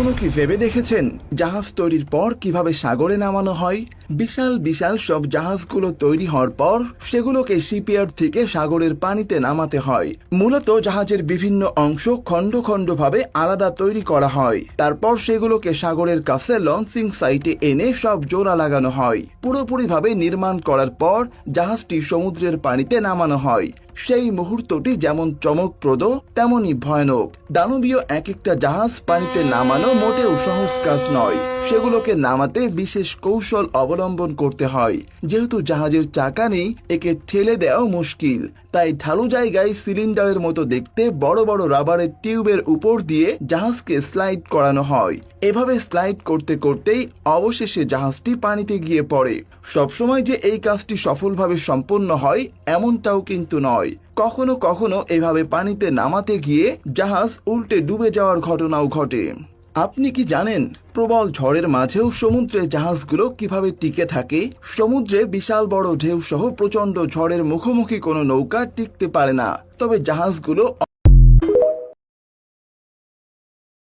কখনো কি ভেবে দেখেছেন জাহাজ তৈরির পর কীভাবে সাগরে নামানো হয়? বিশাল বিশাল সব জাহাজগুলো তৈরি হওয়ার পর সেগুলোকে শিপইয়ার্ড থেকে সাগরের পানিতে নামাতে হয়। মূলত জাহাজের বিভিন্ন অংশ খণ্ড ভাবে আলাদা তৈরি করা হয়। তারপর সেগুলোকে সাগরের কাছে লঞ্চিং সাইটে এনে সব জোড়া লাগানো হয়। পুরোপুরিভাবে নির্মাণ করার পর জাহাজটি সমুদ্রের পানিতে নামানো হয়। সেই মুহূর্তটি যেমন চমকপ্রদ, তেমনই ভয়ানক। দানবীয় এক একটা জাহাজ পানিতে নামানো মোটেও সহজ কাজ নয়। সেগুলোকে নামাতে বিশেষ কৌশল অবলম্বন করতে হয়। যেহেতু জাহাজের চাকা নেই, একে ঠেলে দেওয়াও মুশকিল। তাই ঢালু জায়গায় সিলিন্ডারের মতো দেখতে বড় বড় রাবারের টিউবের উপর দিয়ে জাহাজকে স্লাইড করানো হয়। এভাবে স্লাইড করতে করতেই অবশেষে জাহাজটি পানিতে গিয়ে পড়ে। সবসময় যে এই কাজটি সফলভাবে সম্পন্ন হয়, এমনটাও কিন্তু নয়। কখনো কখনো এভাবে পানিতে নামাতে গিয়ে জাহাজ উল্টে ডুবে যাওয়ার ঘটনাও ঘটে। আপনি কি জানেন প্রবল ঝড়ের মাঝেও সমুদ্রে জাহাজগুলো কীভাবে টিকে থাকে? সমুদ্রে বিশাল বড় ঢেউ সহ প্রচণ্ড ঝড়ের মুখোমুখি কোনো নৌকা টিকতে পারে না। তবে জাহাজগুলো